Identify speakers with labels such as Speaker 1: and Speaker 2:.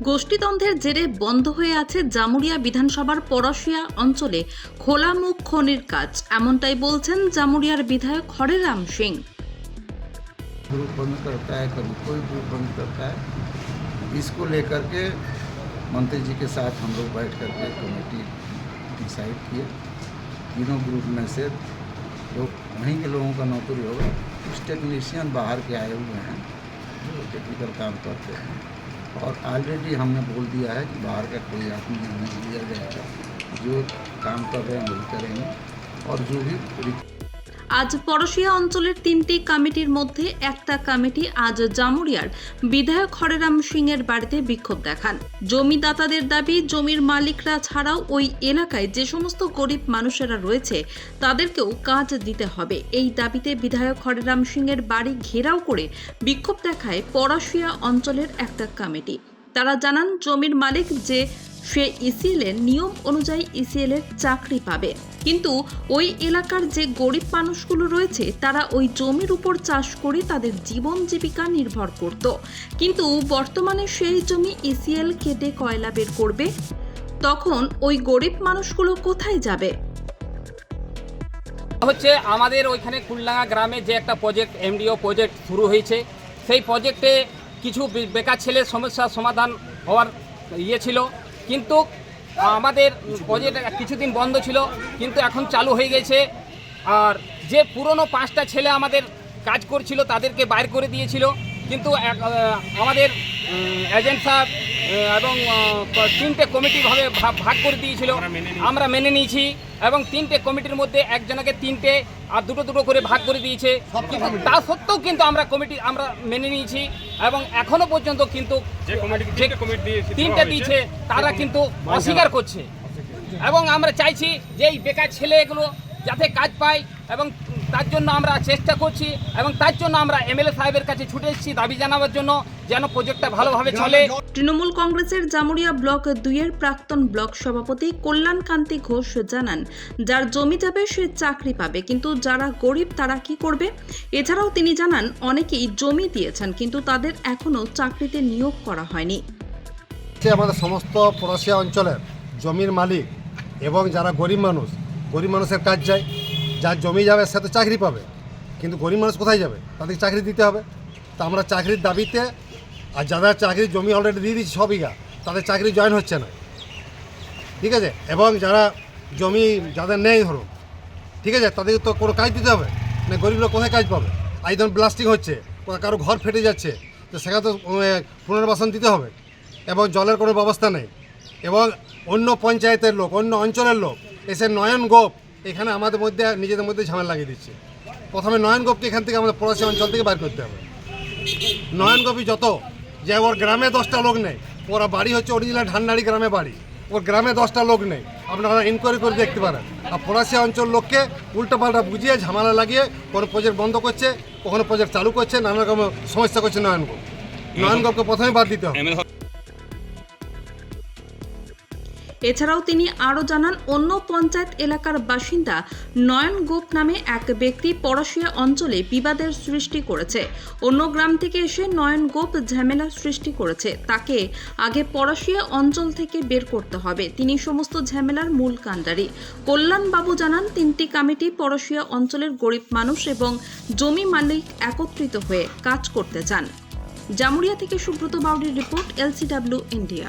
Speaker 1: গোষ্ঠীদ্বন্দ্বের জেরে বন্ধ হয়ে আছে জামুরিয়া বিধানসভার পরশিয়া অঞ্চলে খোলা মুখ খনির কাজ এমনটাই বলছেন জামুরিয়ার বিধায়ক হরেরাম সিং
Speaker 2: ग्रुप बंद करता है कभी कोई ग्रुप बंद करता है इसको लेकर के मंत्री जी के साथ हम लोग बैठ करके कमेटी डिसाइड किए तीनों ग्रुप में से लोग वहीं के लोगों का नौकरी होगा कुछ टेक्नीशियन बाहर के आए हुए हैं, जो टेक्निकल काम करते हैं। और ऑलरेडी हमने बोल दिया है कि बाहर का कोई आदमी नहीं लिया जाएगा। जो काम कर रहे हैं, वही करेंगे। और जो भी
Speaker 1: আজ পরশিয়া অঞ্চলের তিনটি কমিটির মধ্যে একটা কমিটি আজ জামুরিয়ার বিধায়ক হরেরাম সিং এর বাড়িতে বিক্ষোভ দেখান। জমিদাতাদের দাবি, জমির মালিকরা ছাড়াও ওই এলাকায় যে সমস্ত গরিব মানুষেরা রয়েছে, তাদেরকেও কাজ দিতে হবে। এই দাবিতে বিধায়ক হরেরাম সিং এর বাড়ি ঘেরাও করে বিক্ষোভ দেখায় পরশিয়া অঞ্চলের একটা কমিটি। তারা জানান, জমির মালিক যে সে ইসিএল এর নিয়ম অনুযায়ী ইসিএল এর চাকরি পাবে। কিন্তু ওই এলাকার যে গরিব মানুষগুলো রয়েছে, তারা ওই জমির উপর চাষ করে তাদের জীবন জীবিকা নির্ভর করত। কিন্তু বর্তমানে সেই জমি ইসিএল কেটে কয়লা বের করবে? তখন ওই গরিব মানুষগুলো কোথায় যাবে?
Speaker 3: হচ্ছে আমাদের ওইখানে কুলডাঙ্গা গ্রামে যে একটা প্রজেক্ট এমডিও প্রজেক্ট শুরু হয়েছে। সেই প্রজেক্টে কিছু বেকার ছেলের সমস্যার সমাধান হওয়ার ইয়ে ছিল। কিন্তু আমাদের প্রজেক্ট কিছুদিন বন্ধ ছিল, কিন্তু এখন চালু হয়ে গেছে। আর যে পুরনো পাঁচটা ছেলে আমাদের কাজ করছিল, তাদেরকে বাইর করে দিয়েছিল। কিন্তু আমাদের এজেন্ট সাহেব এবং তিনটে কমিটিভাবে ভাগ করে দিয়েছিল। আমরা মেনে নিয়েছি। এবং তিনটে কমিটির মধ্যে একজনকে তিনটে আর দুটো দুটো করে ভাগ করে দিয়েছে। তা সত্ত্বেও কিন্তু আমরা কমিটি আমরা মেনে নিয়েছি এবং এখনও পর্যন্ত কিন্তু
Speaker 4: যে কমিটি
Speaker 3: যে
Speaker 4: তিনটে দিয়েছে
Speaker 3: তিনটে দিয়েছে তারা কিন্তু অস্বীকার করছে। এবং আমরা চাইছি যে এই বেকার ছেলেগুলো যাতে কাজ পায় এবং তার জন্য আমরা চেষ্টা করছি এবং তার জন্য আমরা এমএলএ সাহেবের কাছে ছুটে এসেছি দাবি জানাবার জন্য যেন প্রজেক্টটা ভালোভাবে চলে।
Speaker 1: তৃণমূল কংগ্রেসের জামুরিয়া ব্লক দুইয়ের প্রাক্তন ব্লক সভাপতি কল্যাণ কান্তি ঘোষ জানান যার জমি যাবে সে চাকরি পাবে কিন্তু যারা গরিব তারা কি করবে? এছাড়াও তিনি জানান অনেকেই জমি দিয়েছেন কিন্তু তাদের এখনও চাকরিতে নিয়োগ করা হয়নি।
Speaker 5: আমাদের সমস্ত পড়াশিয়া অঞ্চলের জমির মালিক এবং যারা গরিব মানুষ গরিব মানুষের কাজ যায়। যার জমি যাবে সে তো চাকরি পাবে। কিন্তু গরিব মানুষ কোথায় যাবে? তাদেরকে চাকরি দিতে হবে। তা আমরা চাকরির দাবিতে আর যারা চাকরির জমি অলরেডি দিয়ে দিচ্ছি ছ বিঘা, তাদের চাকরি জয়েন হচ্ছে না। ঠিক আছে? এবং যারা জমি যাদের নেই ধরুন ঠিক আছে? তাদেরকে তো কোনো কাজ দিতে হবে। না গরিব লোক কোথায় কাজ পাবে? আজ ধরুন ব্লাস্টিং হচ্ছে কারও ঘর ফেটে যাচ্ছে, তো সেখানে তো পুনর্বাসন দিতে হবে। এবং জলের কোনো ব্যবস্থা নেই। এবং অন্য পঞ্চায়েতের লোক, অন্য অঞ্চলের লোক, এসে নয়ন গোপ এখানে আমাদের মধ্যে নিজেদের মধ্যে ঝামেলা লাগিয়ে দিচ্ছে। প্রথমে নয়ন গোপকে এখান থেকে আমাদের পড়াশি অঞ্চল থেকে বার করতে হবে। নয়ন গোপী যত যে ওর গ্রামে দশটা লোক নেই ওরা বাড়ি হচ্ছে অরিজিনাল ঢান্ডারি গ্রামে বাড়ি। ওর গ্রামে দশটা লোক নেই। আপনারা ইনকোয়ারি করে দেখতে পারেন। আর ফরাসি অঞ্চল লোককে উল্টোপাল্টা বুঝিয়ে ঝামেলা লাগিয়ে কোনো প্রজেক্ট বন্ধ করছে কখনো প্রজেক্ট চালু করছে নানা রকম সমস্যা করছে নয়নগোপ। নয়নগোপকে প্রথমে বাদ দিতে হবে।
Speaker 1: এছাড়াও তিনি আরও জানান, অন্য পঞ্চায়েত এলাকার বাসিন্দা নয়ন গোপ নামে এক ব্যক্তি পরশিয়া অঞ্চলে বিবাদের সৃষ্টি করেছে। অন্য গ্রাম থেকে এসে নয়ন গোপ ঝামেলার সৃষ্টি করেছে। তাকে আগে পরশিয়া অঞ্চল থেকে বের করতে হবে। তিনি সমস্ত ঝামেলার মূল কাণ্ডারি। কল্যাণবাবু জানান, তিনটি কমিটি পরশিয়া অঞ্চলের গরিব মানুষ এবং জমি মালিক একত্রিত হয়ে কাজ করতে চান। জামুরিয়া থেকে সুব্রত বাউরির রিপোর্ট, এলসিডাব্লিউ ইন্ডিয়া।